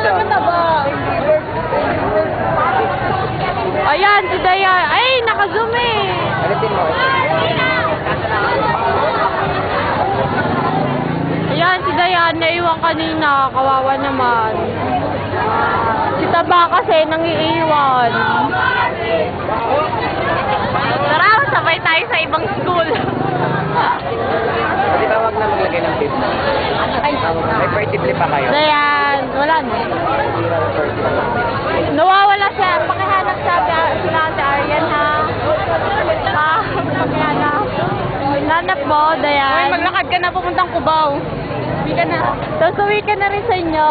dito. Ayan, si Dayan. Ay, naka-zoom eh. Ayan, si Dayan. Naiwan kanina. Kawawa naman. Si Taba kasi nangiiwan. Tara, sabay tayo sa ibang school. Di ba wag na maglagay ng tip? Ay, may party pa kayo. Dayan, wala na. Nawawala siya. Pakihanap siya si Ate Aryan ha. Ha? Pakihanap. Nanap mo, Dayan. maglakad ka na pupuntang Cubao. Uwi ka na. Tapos uwi ka na rin sa inyo.